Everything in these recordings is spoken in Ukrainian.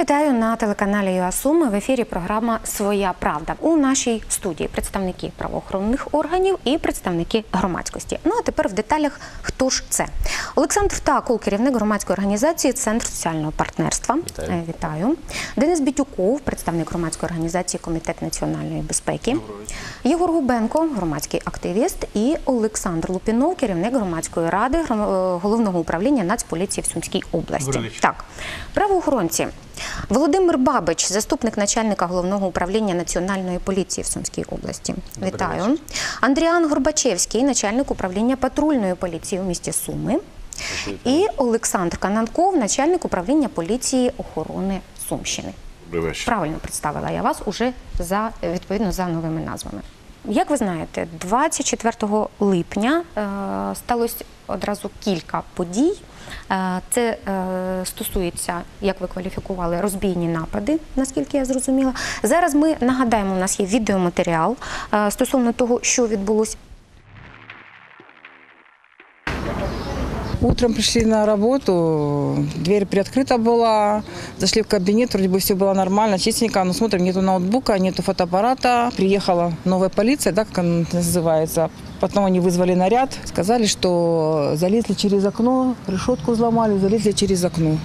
Вітаю на телеканалі ЮАСУМ. В ефірі програма Своя правда у нашій студії представники правоохоронних органів і представники громадськості. Ну а тепер в деталях хто ж це? Олександр Такул, керівник громадської організації Центр соціального партнерства. Вітаю. Е, Вітаю. Денис Бітюков, представник громадської організації Комітет національної безпеки. Єгор Губенко, громадський активіст, і Олександр Лупінов, керівник громадської ради е, головного управління Нацполіції в Сумській області. Так, правоохоронці. Володимир Бабич, заступник начальника головного управління національної поліції в Сумській області. Добрий Вітаю. Андріан Горбачевський, начальник управління патрульної поліції у місті Суми. І Олександр Кананков, начальник управління поліції охорони Сумщини. Вечір. Правильно представила я вас уже за відповідно за новими назвами. Як ви знаєте, 24 липня е, сталося одразу кілька подій. Е, Це е, стосується, як ви кваліфікували, розбійні напади, наскільки я зрозуміла. Зараз ми нагадаємо, у нас є відеоматеріал стосовно того, що відбулося. Утром пришли на работу, дверь приоткрыта была, зашли в кабинет, вроде бы все было нормально, чистенько, но смотрим, нету ноутбука, нету фотоаппарата. Приехала новая полиция, да, как она называется. Потом они вызвали наряд, сказали, что залезли через окно, решетку взломали, залезли через окно.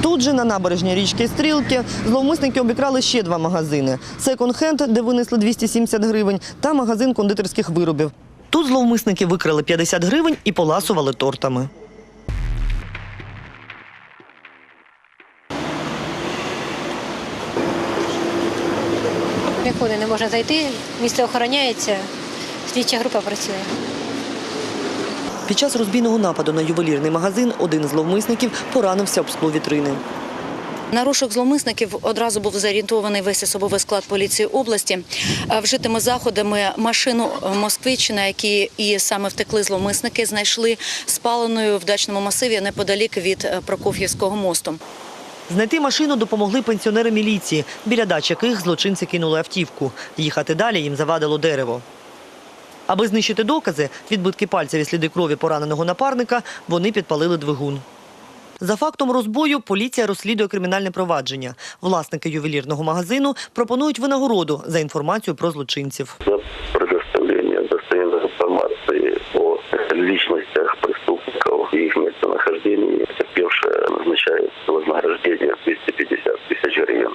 Тут же на набережній річки Стрілки зловмисники обікрали ще два магазини: секонд-хенд, де винесли 270 гривень, та магазин кондитерських виробів. Тут зловмисники викрали 50 гривень і поласували тортами. Нікуди не можна зайти, місце охороняється, слідча група працює. Під час розбійного нападу на ювелірний магазин один з зловмисників поранився об скло вітрини. На розшук зловмисників одразу був зорієнтований весь особовий склад поліції області. Вжитими заходами машину е, «Москвич», на якій і саме втекли зловмисники, знайшли спаленою в дачному масиві неподалік від е, Прокоф'євського мосту. Знайти машину допомогли пенсіонери міліції, біля дач яких злочинці кинули автівку. Їхати далі їм завадило дерево. Аби знищити докази, відбитки пальців і сліди крові пораненого напарника, вони підпалили двигун. За фактом розбою поліція розслідує кримінальне провадження. Власники ювелірного магазину пропонують винагороду за інформацію про злочинців. за предоставление достоверной информации о личностях преступников и их местонахождении. Потерпевшая в 250 тысяч гривен.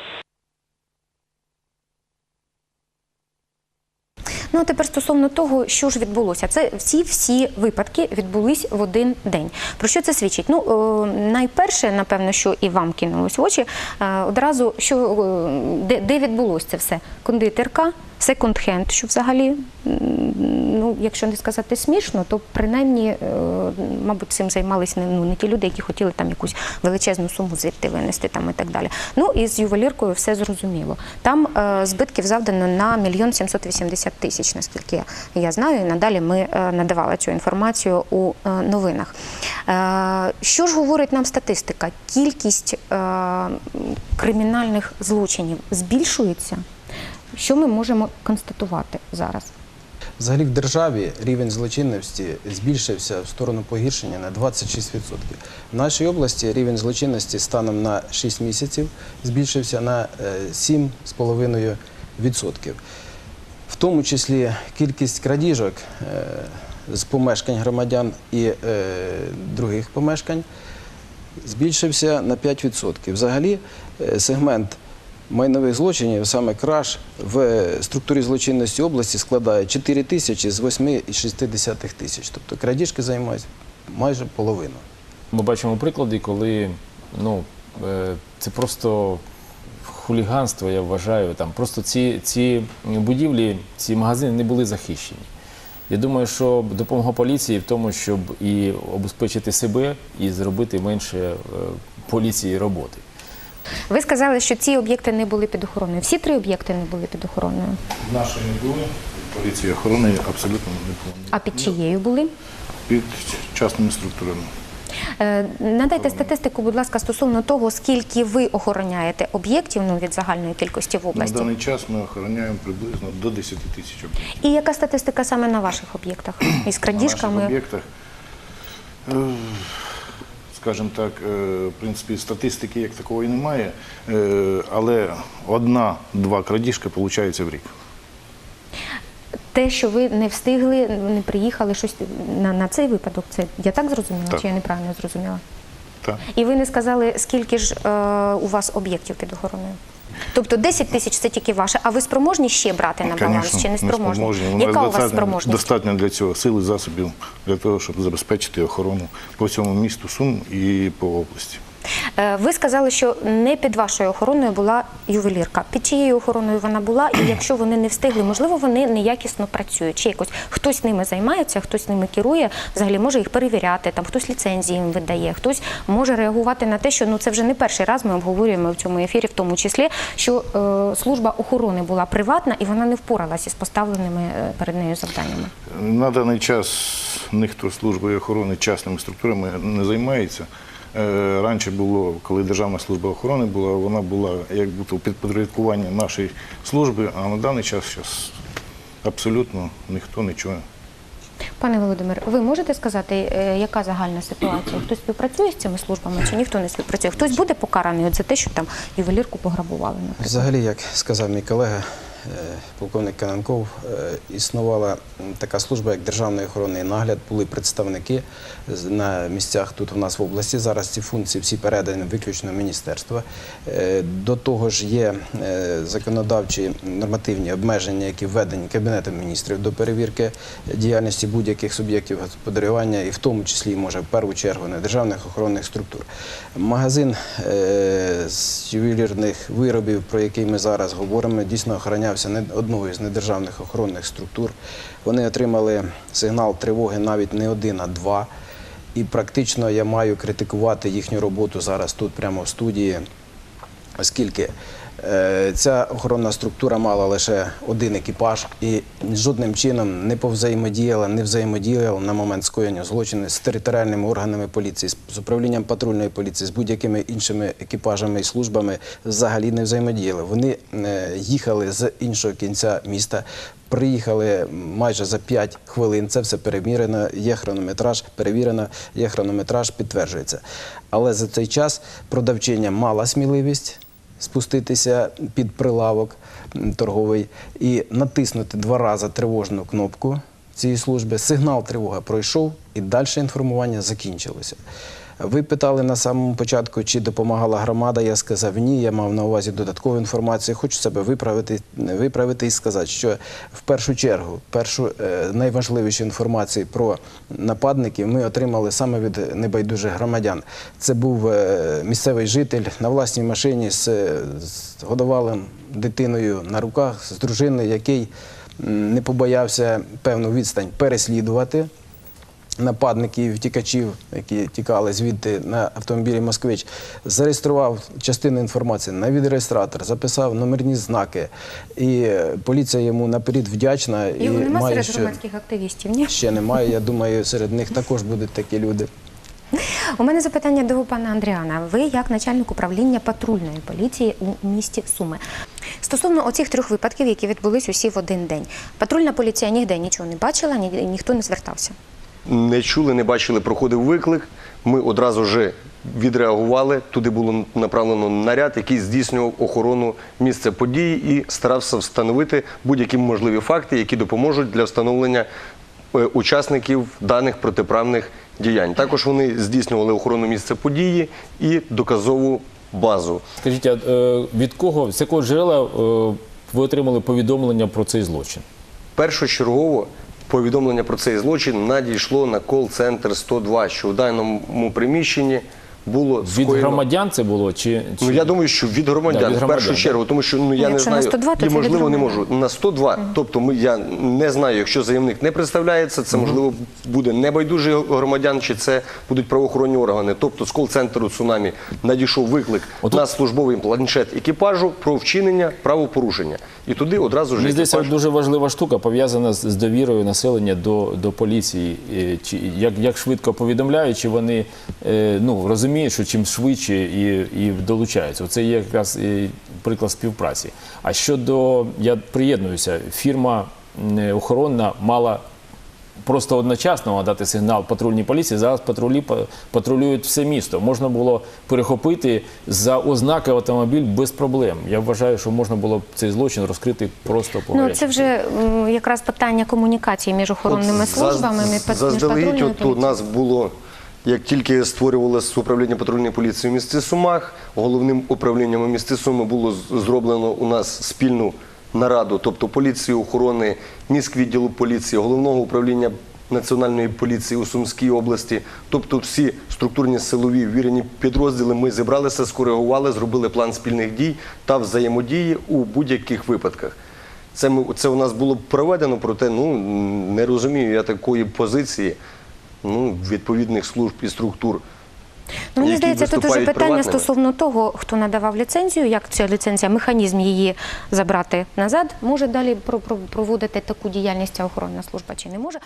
Ну а тепер стосовно того, що ж відбулося, це всі всі випадки відбулись в один день. Про що це свідчить? Ну е, найперше, напевно, що і вам кинулось в очі, е, одразу що е, де, де відбулося це все? Кондитерка, секонд-хенд, що взагалі, ну якщо не сказати смішно, то принаймні, е, мабуть, цим займалися не, ну, не ті люди, які хотіли там якусь величезну суму звідти винести там і так далі. Ну і з ювеліркою все зрозуміло. Там е, збитків завдано на мільйон 780 тисяч, наскільки я знаю, і надалі ми е, надавали цю інформацію у е, новинах. Е, що ж говорить нам статистика? Кількість е, кримінальних злочинів збільшується. Що ми можемо констатувати зараз? Взагалі в державі рівень злочинності збільшився в сторону погіршення на 26%. В нашій області рівень злочинності станом на 6 місяців збільшився на е, 7,5%. В тому числі кількість крадіжок е, з помешкань громадян і е, других помешкань збільшився на 5%. Взагалі е, сегмент майнових злочинів, саме краж, в структурі злочинності області складає 4 тисячі з 8,6 тисяч. Тобто крадіжки займають майже половину. Ми бачимо приклади, коли ну, е, це просто хуліганство, я вважаю. Там просто ці, ці будівлі, ці магазини не були захищені. Я думаю, що допомога поліції в тому, щоб і обезпечити себе, і зробити менше е, поліції роботи. Ви сказали, що ці об'єкти не були під охороною. Всі три об'єкти не були під охороною. Нашої не було. Поліції охорони абсолютно не було. А під чиєю були? Під частними структурами. Е, Надайте статистику, будь ласка, стосовно того, скільки ви охороняєте об'єктів ну, від загальної кількості в області. На даний час ми охороняємо приблизно до 10 тисяч об'єктів. І яка статистика саме на ваших об'єктах із На наших крадіжками? об'єктах. Скажімо так, е, в принципі, статистики як такої немає, е, але одна-два крадіжки виходить в рік. Те, що ви не встигли, не приїхали щось на, на цей випадок, це я так зрозуміла, Так. чи я неправильно зрозуміла? Так. І ви не сказали, скільки ж е, у вас об'єктів під охороною? Тобто 10 тисяч це тільки ваше, а ви спроможні ще брати на баланс чи не спроможні? Яка у вас спроможність? Достатньо для цього сили, засобів, для того, щоб забезпечити охорону по всьому місту Сум і по області. Е, Ви сказали, що не під вашою охороною була ювелірка. Під чиєю охороною вона була, і якщо вони не встигли, можливо, вони неякісно працюють. Чи якось хтось ними займається, хтось ними керує, взагалі може їх перевіряти, там хтось ліцензії їм видає, хтось може реагувати на те, що ну це вже не перший раз ми обговорюємо в цьому ефірі, в тому числі, що е, служба охорони була приватна і вона не впоралася з поставленими е, перед нею завданнями. На даний час ніхто службою охорони частними структурами не займається. Е, Раніше було, коли Державна служба охорони була, вона була як будто під підпорядкуванням нашої служби, а на даний час зараз абсолютно ніхто нічого. Пане Володимир, ви можете сказати, е, яка загальна ситуація? Хтось співпрацює з цими службами чи ніхто не співпрацює? Хтось буде покараний от за те, що там ювелірку пограбували, наприклад? Взагалі, як сказав мій колега, полковник Кананков, е, існувала така служба, як державної охорони і нагляд. Були представники на місцях тут у нас в області. Зараз ці функції всі передані виключно міністерства. Е, До того ж є е, законодавчі нормативні обмеження, які введені Кабінетом міністрів до перевірки діяльності будь-яких суб'єктів господарювання, і в тому числі, може, в першу чергу, не державних охоронних структур. Магазин е, з ювелірних виробів, про який ми зараз говоримо, дійсно охоронявся не одною з недержавних охоронних структур. Вони отримали сигнал тривоги навіть не один, а два. І практично я маю критикувати їхню роботу зараз тут, прямо в студії, оскільки е, ця охоронна структура мала лише один екіпаж і жодним чином не повзаємодіяла, не взаємодіяла на момент скоєння злочину з територіальними органами поліції, з- управлінням патрульної поліції, з будь-якими іншими екіпажами і службами взагалі не взаємодіяли. Вони е, їхали з іншого кінця міста. Приїхали майже за 5 хвилин. Це все перемірено, є хронометраж, перевірено, є хронометраж, підтверджується. Але за цей час продавчиня мала сміливість спуститися під прилавок торговий і натиснути два рази тривожну кнопку цієї служби. Сигнал тривоги пройшов і далі інформування закінчилося. Ви питали на самому початку, чи допомагала громада. Я сказав ні. Я мав на увазі додаткову інформацію. Хочу себе виправити, виправити і сказати, що в першу чергу, першу е, найважливішу інформацію про нападників ми отримали саме від небайдужих громадян. Це був е, місцевий житель на власній машині з, е, з годувалим дитиною на руках, з дружиною, який не побоявся певну відстань переслідувати нападників, втікачів, які тікали звідти на автомобілі Москвич, зареєстрував частину інформації на відреєстратор, записав номерні знаки. І поліція йому наперед вдячна. і Його нема має серед що- громадських активістів, ні? Ще немає. Я думаю, серед них також будуть такі люди. У мене запитання до пана Андріана. Ви як начальник управління патрульної поліції у місті Суми. Стосовно оцих трьох випадків, які відбулись усі в один день, патрульна поліція ніде нічого не бачила, ні, ніхто не звертався. Не чули, не бачили, проходив виклик. Ми одразу ж відреагували. Туди було направлено наряд, який здійснював охорону місця події і старався встановити будь-які можливі факти, які допоможуть для встановлення е, учасників даних протиправних діянь. Також вони здійснювали охорону місця події і доказову базу. Скажіть, а е, від кого, з якого джерела е, ви отримали повідомлення про цей злочин? Першочергово повідомлення про цей злочин надійшло на кол-центр 102, що в даному приміщенні було Від скоєно... громадян це було? Чи, чи... Ну я думаю, що від громадян, Да, від в громадян, першу да. чергу, тому що ну я не на знаю 102, то і можливо не можу на 102. Тобто ми я не знаю, якщо заявник не представляється, це можливо буде небайдужий громадян, чи це будуть правоохоронні органи. Тобто з кол-центру цунамі надійшов виклик Отут- на службовий планшет екіпажу про вчинення правопорушення, і туди одразу ж здається, екіпаж... дуже важлива штука пов'язана з, довірою населення до, до поліції. Чи як, як швидко повідомляють, чи вони е, ну, розуміють, що чим швидше і, і долучаються. Це є якраз е, приклад співпраці. А щодо я приєднуюся, фірма м, охоронна мала просто одночасно дати сигнал патрульній поліції. Зараз патрулі патрулюють все місто. Можна було перехопити за ознаки автомобіль без проблем. Я вважаю, що можна було цей злочин розкрити просто по Ну це вже якраз питання комунікації між охоронними От службами, заз- між Заздалегідь, от у нас було, як тільки створювалося управління патрульної поліції в місті Сумах, головним управлінням у місті Суми було зроблено у нас спільну нараду, тобто поліції, охорони, міськвідділу поліції, головного управління Національної поліції у Сумській області, тобто всі структурні силові вірені підрозділи ми зібралися, скоригували, зробили план спільних дій та взаємодії у будь-яких випадках. Це, ми, це у нас було проведено, проте ну, не розумію я такої позиції ну, відповідних служб і структур. Ну, мені які здається, тут уже питання приватними. стосовно того, хто надавав ліцензію, як ця ліцензія, механізм її забрати назад, може далі про- про- проводити таку діяльність ця охоронна служба чи не може.